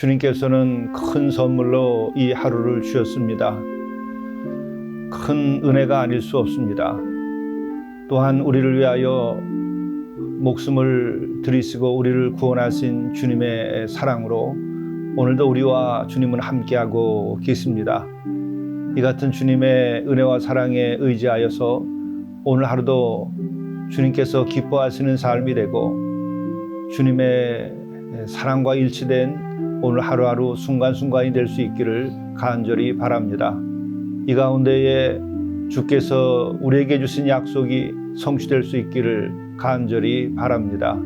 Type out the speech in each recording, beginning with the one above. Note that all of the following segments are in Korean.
주님께서는 큰 선물로 이 하루를 주셨습니다. 큰 은혜가 아닐 수 없습니다. 또한 우리를 위하여 목숨을 들이시고 우리를 구원하신 주님의 사랑으로 오늘도 우리와 주님은 함께하고 계십니다. 이 같은 주님의 은혜와 사랑에 의지하여서 오늘 하루도 주님께서 기뻐하시는 삶이 되고 주님의 사랑과 일치된 오늘 하루하루 순간순간이 될 수 있기를 간절히 바랍니다. 이 가운데에 주께서 우리에게 주신 약속이 성취될 수 있기를 간절히 바랍니다.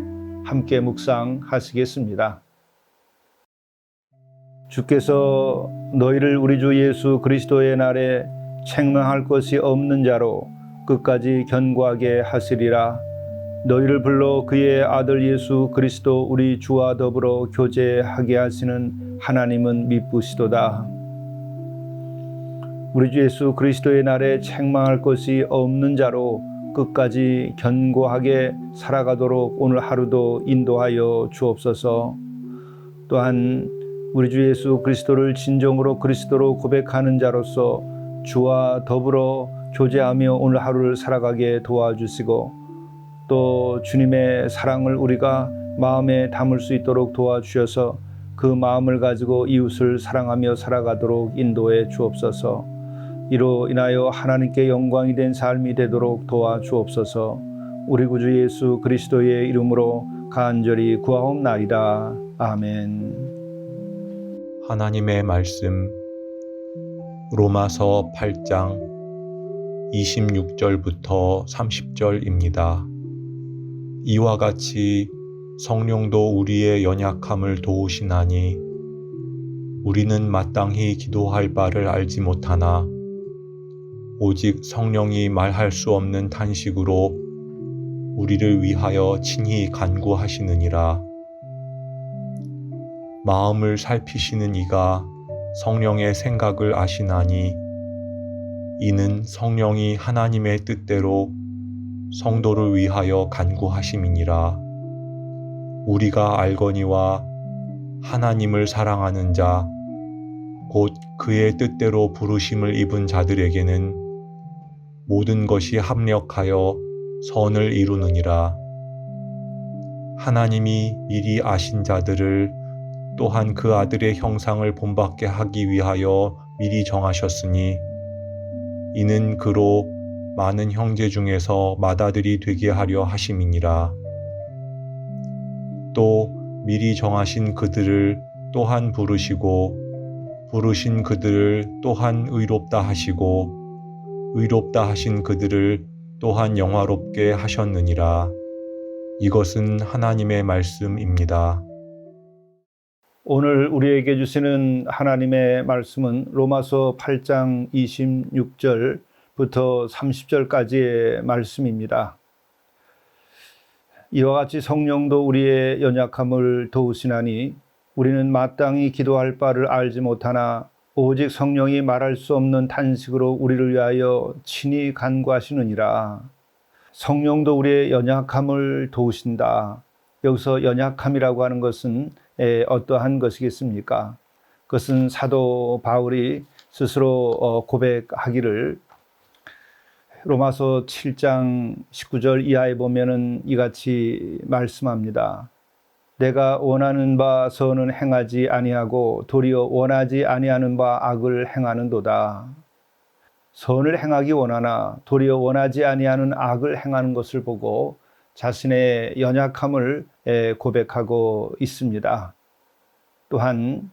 함께 묵상하시겠습니다. 주께서 너희를 우리 주 예수 그리스도의 날에 책망할 것이 없는 자로 끝까지 견고하게 하시리라. 너희를 불러 그의 아들 예수 그리스도 우리 주와 더불어 교제하게 하시는 하나님은 미쁘시도다. 우리 주 예수 그리스도의 날에 책망할 것이 없는 자로 끝까지 견고하게 살아가도록 오늘 하루도 인도하여 주옵소서. 또한 우리 주 예수 그리스도를 진정으로 그리스도로 고백하는 자로서 주와 더불어 교제하며 오늘 하루를 살아가게 도와주시고 또 주님의 사랑을 우리가 마음에 담을 수 있도록 도와주셔서 그 마음을 가지고 이웃을 사랑하며 살아가도록 인도해 주옵소서. 이로 인하여 하나님께 영광이 된 삶이 되도록 도와주옵소서. 우리 구주 예수 그리스도의 이름으로 간절히 구하옵나이다. 아멘. 하나님의 말씀 로마서 8장 26절부터 30절입니다. 이와 같이 성령도 우리의 연약함을 도우시나니 우리는 마땅히 기도할 바를 알지 못하나 오직 성령이 말할 수 없는 탄식으로 우리를 위하여 친히 간구하시느니라. 마음을 살피시는 이가 성령의 생각을 아시나니 이는 성령이 하나님의 뜻대로 성도를 위하여 간구하심이니라. 우리가 알거니와 하나님을 사랑하는 자, 곧 그의 뜻대로 부르심을 입은 자들에게는 모든 것이 합력하여 선을 이루느니라. 하나님이 미리 아신 자들을 또한 그 아들의 형상을 본받게 하기 위하여 미리 정하셨으니 이는 그로 많은 형제 중에서 맏아들이 되게 하려 하심이니라. 또 미리 정하신 그들을 또한 부르시고 부르신 그들을 또한 의롭다 하시고 의롭다 하신 그들을 또한 영화롭게 하셨느니라. 이것은 하나님의 말씀입니다. 오늘 우리에게 주시는 하나님의 말씀은 로마서 8장 26절 부터 30절까지의 말씀입니다. 이와 같이 성령도 우리의 연약함을 도우시나니 우리는 마땅히 기도할 바를 알지 못하나 오직 성령이 말할 수 없는 탄식으로 우리를 위하여 친히 간구하시느니라. 성령도 우리의 연약함을 도우신다. 여기서 연약함이라고 하는 것은 어떠한 것이겠습니까? 그것은 사도 바울이 스스로 어, 고백하기를 로마서 7장 19절 이하에 보면은 이같이 말씀합니다. 내가 원하는 바 선은 행하지 아니하고 도리어 원하지 아니하는 바 악을 행하는도다. 선을 행하기 원하나 도리어 원하지 아니하는 악을 행하는 것을 보고 자신의 연약함을 고백하고 있습니다. 또한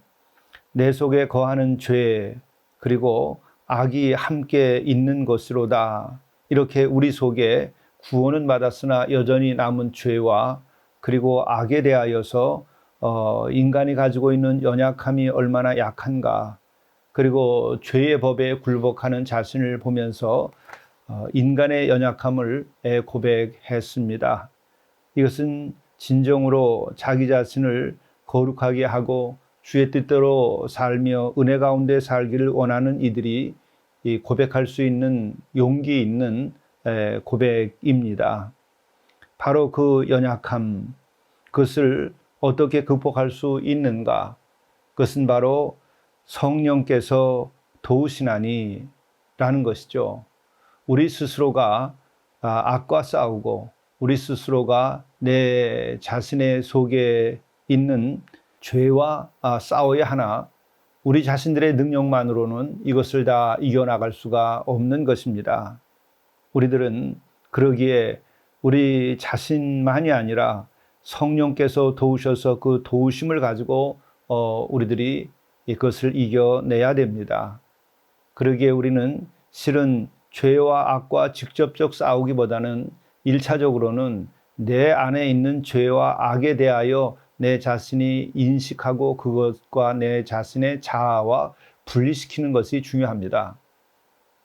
내 속에 거하는 죄 그리고 악이 함께 있는 것으로다 이렇게 우리 속에 구원은 받았으나 여전히 남은 죄와 그리고 악에 대하여서 어, 인간이 가지고 있는 연약함이 얼마나 약한가 그리고 죄의 법에 굴복하는 자신을 보면서 어, 인간의 연약함을 에, 고백했습니다. 이것은 진정으로 자기 자신을 거룩하게 하고 주의 뜻대로 살며 은혜 가운데 살기를 원하는 이들이 이 고백할 수 있는 용기 있는 에, 고백입니다. 바로 그 연약함, 그것을 어떻게 극복할 수 있는가? 그것은 바로 성령께서 도우시나니 라는 것이죠. 우리 스스로가 아, 악과 싸우고 우리 스스로가 내 자신의 속에 있는 죄와 아, 싸워야 하나 우리 자신들의 능력만으로는 이것을 다 이겨나갈 수가 없는 것입니다. 우리들은 그러기에 우리 자신만이 아니라 성령께서 도우셔서 그 도우심을 가지고 어, 우리들이 이것을 이겨내야 됩니다. 그러기에 우리는 실은 죄와 악과 직접적 싸우기보다는 일차적으로는 내 안에 있는 죄와 악에 대하여 내 자신이 인식하고 그것과 내 자신의 자아와 분리시키는 것이 중요합니다.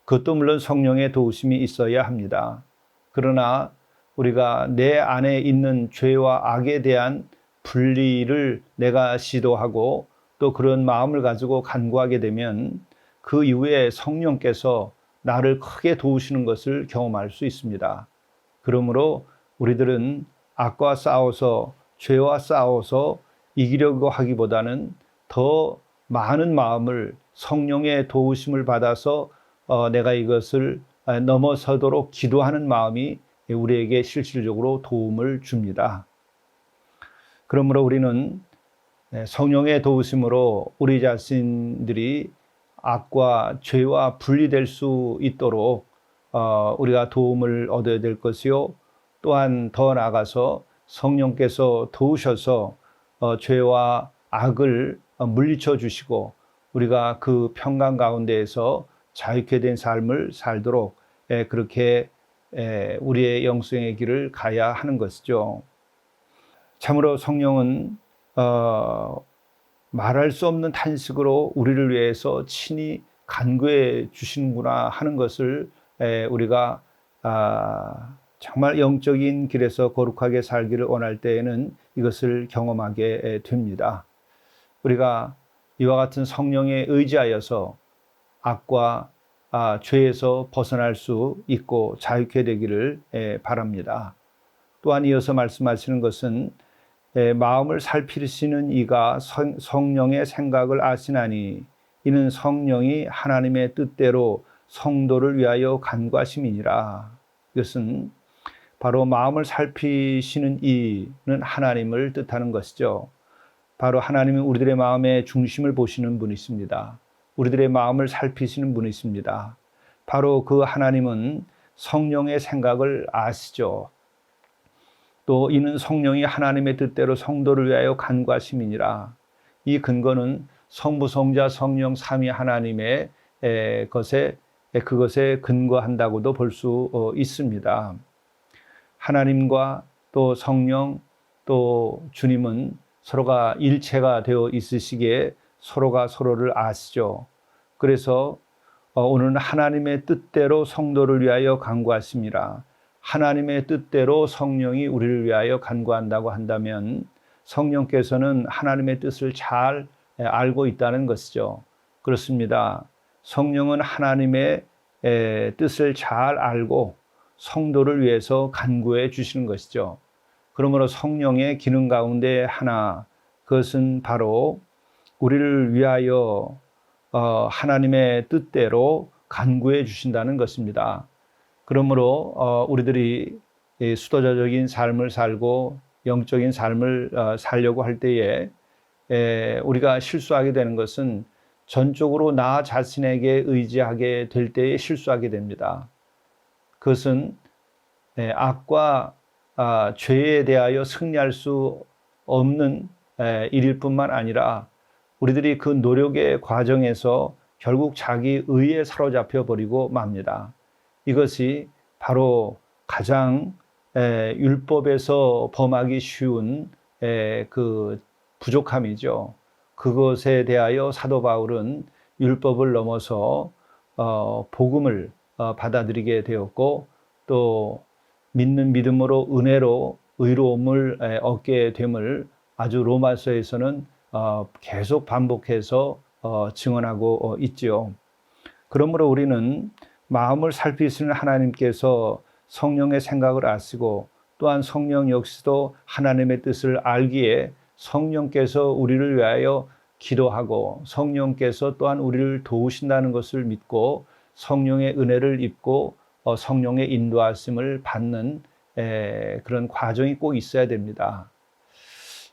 그것도 물론 성령의 도우심이 있어야 합니다. 그러나 우리가 내 안에 있는 죄와 악에 대한 분리를 내가 시도하고 또 그런 마음을 가지고 간구하게 되면 그 이후에 성령께서 나를 크게 도우시는 것을 경험할 수 있습니다. 그러므로 우리들은 악과 싸워서 죄와 싸워서 이기려고 하기보다는 더 많은 마음을 성령의 도우심을 받아서 어, 내가 이것을 넘어서도록 기도하는 마음이 우리에게 실질적으로 도움을 줍니다. 그러므로 우리는 성령의 도우심으로 우리 자신들이 악과 죄와 분리될 수 있도록 어, 우리가 도움을 얻어야 될 것이요. 또한 더 나아가서 성령께서 도우셔서 어, 죄와 악을 어, 물리쳐 주시고 우리가 그 평강 가운데에서 자유케 된 삶을 살도록 에, 그렇게 에, 우리의 영성의 길을 가야 하는 것이죠. 참으로 성령은 어, 말할 수 없는 탄식으로 우리를 위해서 친히 간구해 주시는구나 하는 것을 에, 우리가 아, 정말 영적인 길에서 거룩하게 살기를 원할 때에는 이것을 경험하게 됩니다. 우리가 이와 같은 성령에 의지하여서 악과 아, 죄에서 벗어날 수 있고 자유케 되기를 에, 바랍니다. 또한 이어서 말씀하시는 것은 에, 마음을 살피시는 이가 성, 성령의 생각을 아시나니 이는 성령이 하나님의 뜻대로 성도를 위하여 간과심이니라. 이것은 바로 마음을 살피시는 이는 하나님을 뜻하는 것이죠. 바로 하나님은 우리들의 마음의 중심을 보시는 분이십니다. 우리들의 마음을 살피시는 분이십니다. 바로 그 하나님은 성령의 생각을 아시죠. 또 이는 성령이 하나님의 뜻대로 성도를 위하여 간과심이니라. 이 근거는 성부, 성자, 성령 삼위 하나님의 것에 그것에 근거한다고도 볼수 어, 있습니다. 하나님과 또 성령 또 주님은 서로가 일체가 되어 있으시기에 서로가 서로를 아시죠. 그래서 어, 오늘은 하나님의 뜻대로 성도를 위하여 간구하심이라. 하나님의 뜻대로 성령이 우리를 위하여 간구한다고 한다면 성령께서는 하나님의 뜻을 잘 알고 있다는 것이죠. 그렇습니다. 성령은 하나님의 뜻을 잘 알고 성도를 위해서 간구해 주시는 것이죠. 그러므로 성령의 기능 가운데 하나, 그것은 바로 우리를 위하여 어, 하나님의 뜻대로 간구해 주신다는 것입니다. 그러므로 어, 우리들이 수도자적인 삶을 살고 영적인 삶을 어, 살려고 할 때에 우리가 실수하게 되는 것은 전적으로 나 자신에게 의지하게 될 때에 실수하게 됩니다. 그것은 악과 아, 죄에 대하여 승리할 수 없는 일일 뿐만 아니라 우리들이 그 노력의 과정에서 결국 자기 의에 사로잡혀 버리고 맙니다. 이것이 바로 가장 에, 율법에서 범하기 쉬운 에, 그 부족함이죠. 그것에 대하여 사도 바울은 율법을 넘어서 어, 복음을 어, 받아들이게 되었고 또 믿는 믿음으로 은혜로 의로움을 에, 얻게 됨을 아주 로마서에서는 어, 계속 반복해서 어, 증언하고 어, 있지요. 그러므로 우리는 마음을 살피시는 하나님께서 성령의 생각을 아시고 또한 성령 역시도 하나님의 뜻을 알기에 성령께서 우리를 위하여 기도하고 성령께서 또한 우리를 도우신다는 것을 믿고 성령의 은혜를 입고 어, 성령의 인도하심을 받는 에, 그런 과정이 꼭 있어야 됩니다.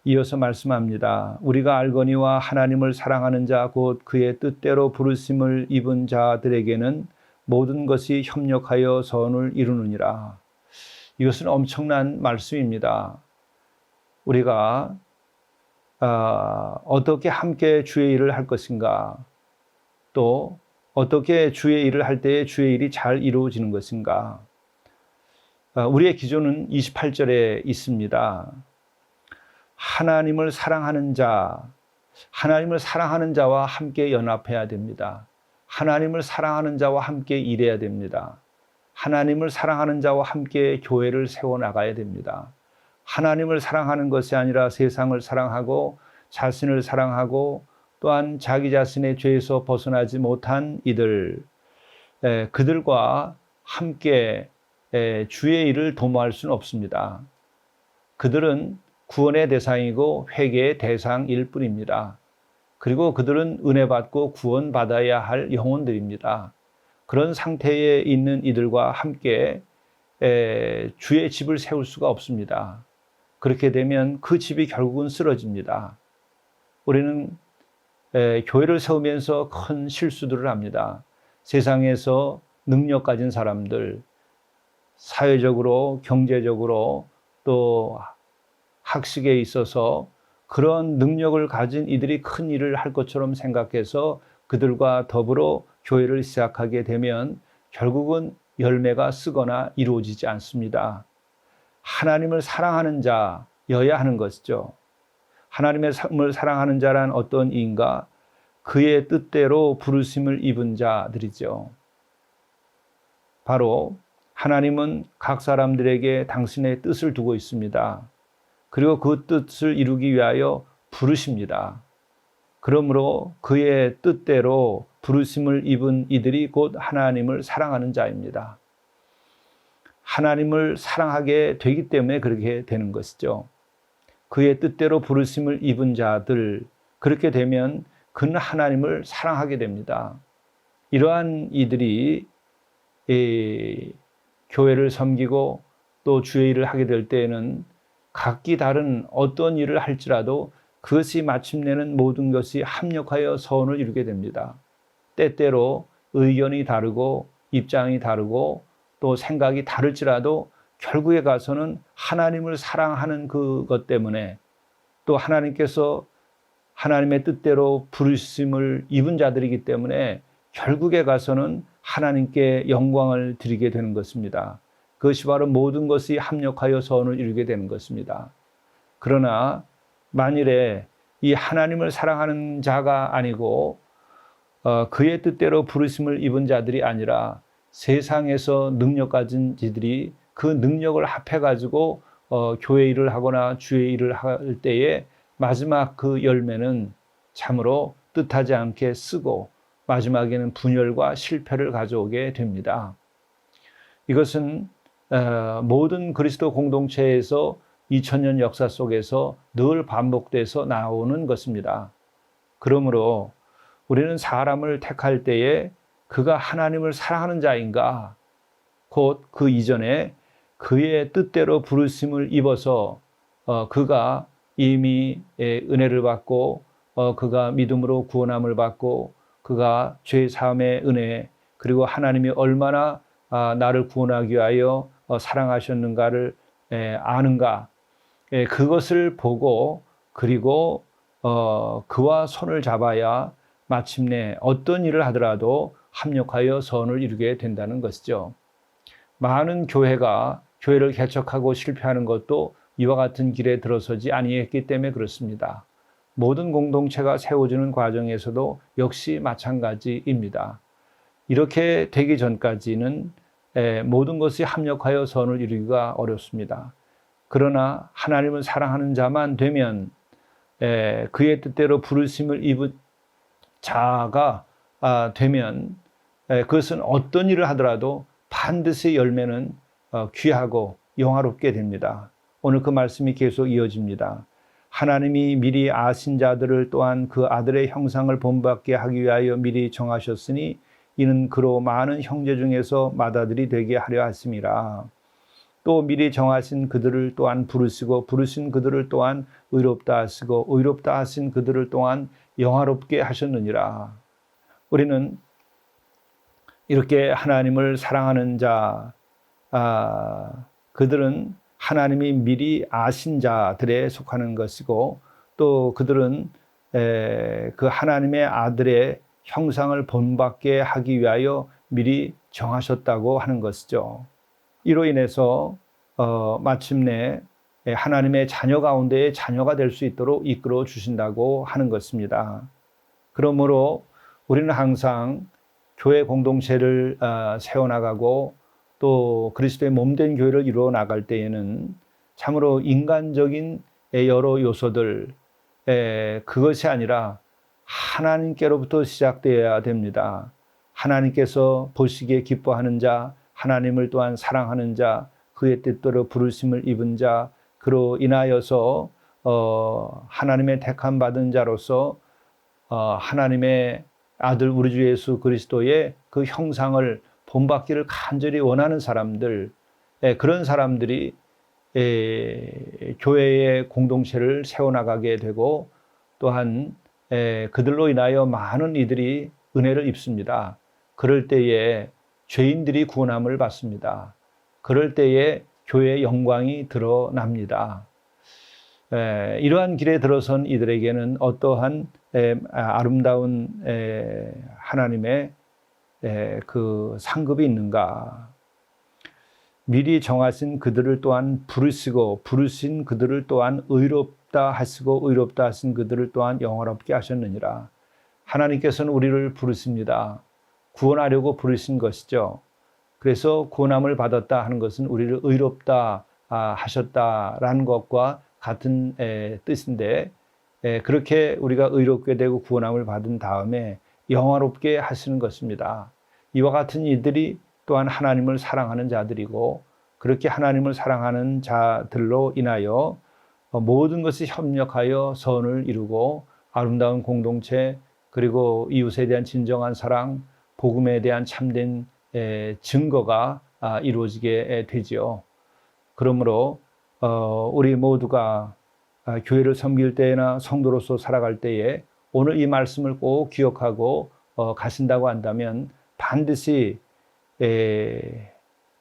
이어서 말씀합니다. 우리가 알거니와 하나님을 사랑하는 자 곧 그의 뜻대로 부르심을 입은 자들에게는 모든 것이 협력하여 선을 이루느니라. 이것은 엄청난 말씀입니다. 우리가 아, 어떻게 함께 주의 일을 할 것인가? 또 어떻게 주의 일을 할 때에 주의 일이 잘 이루어지는 것인가? 아, 우리의 기조는 28절에 있습니다. 하나님을 사랑하는 자, 하나님을 사랑하는 자와 함께 연합해야 됩니다. 하나님을 사랑하는 자와 함께 일해야 됩니다. 하나님을 사랑하는 자와 함께 교회를 세워 나가야 됩니다. 하나님을 사랑하는 것이 아니라 세상을 사랑하고 자신을 사랑하고 또한 자기 자신의 죄에서 벗어나지 못한 이들, 에, 그들과 함께 에, 주의 일을 도모할 수는 없습니다. 그들은 구원의 대상이고 회개의 대상일 뿐입니다. 그리고 그들은 은혜 받고 구원 받아야 할 영혼들입니다. 그런 상태에 있는 이들과 함께 에, 주의 집을 세울 수가 없습니다. 그렇게 되면 그 집이 결국은 쓰러집니다. 우리는 에, 교회를 세우면서 큰 실수들을 합니다. 세상에서 능력 가진 사람들, 사회적으로, 경제적으로 또 학식에 있어서 그런 능력을 가진 이들이 큰 일을 할 것처럼 생각해서 그들과 더불어 교회를 시작하게 되면 결국은 열매가 쓰거나 이루어지지 않습니다. 하나님을 사랑하는 자여야 하는 것이죠. 하나님의 삶을 사랑하는 자란 어떤 이인가? 그의 뜻대로 부르심을 입은 자들이죠. 바로 하나님은 각 사람들에게 당신의 뜻을 두고 있습니다. 그리고 그 뜻을 이루기 위하여 부르십니다. 그러므로 그의 뜻대로 부르심을 입은 이들이 곧 하나님을 사랑하는 자입니다. 하나님을 사랑하게 되기 때문에 그렇게 되는 것이죠. 그의 뜻대로 부르심을 입은 자들, 그렇게 되면 그는 하나님을 사랑하게 됩니다. 이러한 이들이 교회를 섬기고 또 주의 일을 하게 될 때에는 각기 다른 어떤 일을 할지라도 그것이 마침내는 모든 것이 합력하여 서원을 이루게 됩니다. 때때로 의견이 다르고 입장이 다르고 또 생각이 다를지라도 결국에 가서는 하나님을 사랑하는 그것 때문에 또 하나님께서 하나님의 뜻대로 부르심을 입은 자들이기 때문에 결국에 가서는 하나님께 영광을 드리게 되는 것입니다. 그것이 바로 모든 것이 합력하여 선을 이루게 되는 것입니다. 그러나 만일에 이 하나님을 사랑하는 자가 아니고 어, 그의 뜻대로 부르심을 입은 자들이 아니라 세상에서 능력 가진 이들이 그 능력을 합해 가지고 어, 교회 일을 하거나 주의 일을 할 때에 마지막 그 열매는 참으로 뜻하지 않게 쓰고 마지막에는 분열과 실패를 가져오게 됩니다. 이것은 어, 모든 그리스도 공동체에서 2000년 역사 속에서 늘 반복돼서 나오는 것입니다. 그러므로 우리는 사람을 택할 때에 그가 하나님을 사랑하는 자인가, 곧 그 이전에 그의 뜻대로 부르심을 입어서 어, 그가 이미 은혜를 받고 어, 그가 믿음으로 구원함을 받고 그가 죄 사함의 은혜 그리고 하나님이 얼마나 아, 나를 구원하기 위하여 어, 사랑하셨는가를 에, 아는가 에, 그것을 보고 그리고 어, 그와 손을 잡아야 마침내 어떤 일을 하더라도 합력하여 선을 이루게 된다는 것이죠. 많은 교회가 교회를 개척하고 실패하는 것도 이와 같은 길에 들어서지 아니했기 때문에 그렇습니다. 모든 공동체가 세워지는 과정에서도 역시 마찬가지입니다. 이렇게 되기 전까지는 에, 모든 것이 합력하여 선을 이루기가 어렵습니다. 그러나 하나님을 사랑하는 자만 되면 에, 그의 뜻대로 부르심을 입은 자가 아, 되면 에, 그것은 어떤 일을 하더라도 반드시 열매는 어, 귀하고 영화롭게 됩니다. 오늘 그 말씀이 계속 이어집니다. 하나님이 미리 아신 자들을 또한 그 아들의 형상을 본받게 하기 위하여 미리 정하셨으니 이는 그로 많은 형제 중에서 맏아들이 되게 하려 하심이라. 또 미리 정하신 그들을 또한 부르시고 부르신 그들을 또한 의롭다 하시고 의롭다 하신 그들을 또한 영화롭게 하셨느니라. 우리는 이렇게 하나님을 사랑하는 자, 아, 그들은 하나님이 미리 아신 자들에 속하는 것이고 또 그들은 에, 그 하나님의 아들의 형상을 본받게 하기 위하여 미리 정하셨다고 하는 것이죠. 이로 인해서 어, 마침내 하나님의 자녀 가운데의 자녀가 될 수 있도록 이끌어 주신다고 하는 것입니다. 그러므로 우리는 항상 교회 공동체를 어, 세워나가고 또 그리스도의 몸된 교회를 이루어 나갈 때에는 참으로 인간적인 여러 요소들 에, 그것이 아니라 하나님께로부터 시작되어야 됩니다. 하나님께서 보시기에 기뻐하는 자, 하나님을 또한 사랑하는 자, 그의 뜻대로 부르심을 입은 자, 그로 인하여서 어, 하나님의 택함 받은 자로서 어, 하나님의 아들 우리 주 예수 그리스도의 그 형상을 본받기를 간절히 원하는 사람들, 예, 그런 사람들이 예, 교회의 공동체를 세워나가게 되고 또한 예, 그들로 인하여 많은 이들이 은혜를 입습니다. 그럴 때에 죄인들이 구원함을 받습니다. 그럴 때에 교회의 영광이 드러납니다. 에, 이러한 길에 들어선 이들에게는 어떠한 에, 아름다운 에, 하나님의 에, 그 상급이 있는가? 미리 정하신 그들을 또한 부르시고 부르신 그들을 또한 의롭다 하시고 의롭다 하신 그들을 또한 영화롭게 하셨느니라. 하나님께서는 우리를 부르십니다. 구원하려고 부르신 것이죠. 그래서 구원함을 받았다 하는 것은 우리를 의롭다 아, 하셨다라는 것과 같은 에, 뜻인데 에, 그렇게 우리가 의롭게 되고 구원함을 받은 다음에 영화롭게 하시는 것입니다. 이와 같은 이들이 또한 하나님을 사랑하는 자들이고 그렇게 하나님을 사랑하는 자들로 인하여 어, 모든 것이 협력하여 선을 이루고 아름다운 공동체 그리고 이웃에 대한 진정한 사랑, 복음에 대한 참된 증거가 아, 이루어지게 되지요. 그러므로 어, 우리 모두가 아, 교회를 섬길 때나 성도로서 살아갈 때에 오늘 이 말씀을 꼭 기억하고 어, 가신다고 한다면 반드시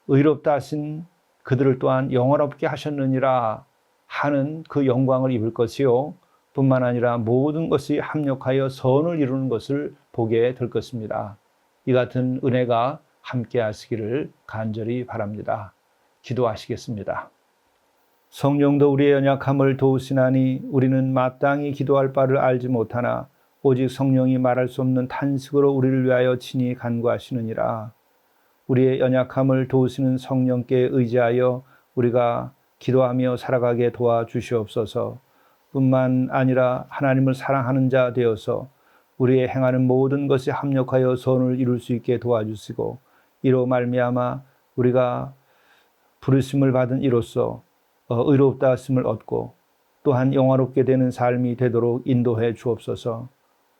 의롭다 하신 그들을 또한 영원롭게 하셨느니라 하는 그 영광을 입을 것이요. 뿐만 아니라 모든 것이 합력하여 선을 이루는 것을 보게 될 것입니다. 이 같은 은혜가 함께 하시기를 간절히 바랍니다. 기도하시겠습니다. 성령도 우리의 연약함을 도우시나니 우리는 마땅히 기도할 바를 알지 못하나 오직 성령이 말할 수 없는 탄식으로 우리를 위하여 친히 간구하시느니라. 우리의 연약함을 도우시는 성령께 의지하여 우리가 기도하며 살아가게 도와주시옵소서. 뿐만 아니라 하나님을 사랑하는 자 되어서 우리의 행하는 모든 것이 합력하여 선을 이룰 수 있게 도와주시고 이로 말미암아 우리가 부르심을 받은 이로써 어, 의롭다 하심을 얻고 또한 영화롭게 되는 삶이 되도록 인도해 주옵소서.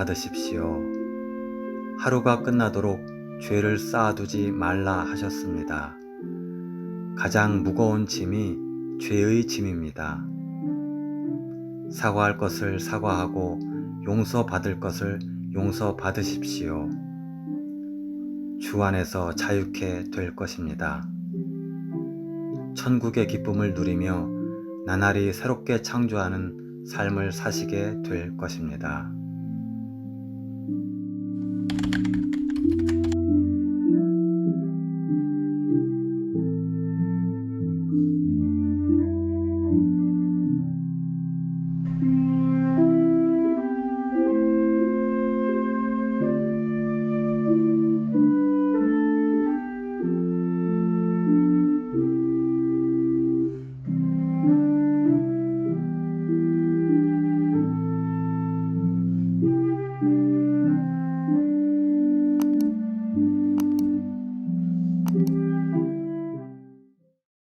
받으십시오. 하루가 끝나도록 죄를 쌓아두지 말라 하셨습니다. 가장 무거운 짐이 죄의 짐입니다. 사과할 것을 사과하고 용서받을 것을 용서받으십시오. 주 안에서 자유케 될 것입니다. 천국의 기쁨을 누리며 나날이 새롭게 창조하는 삶을 사시게 될 것입니다.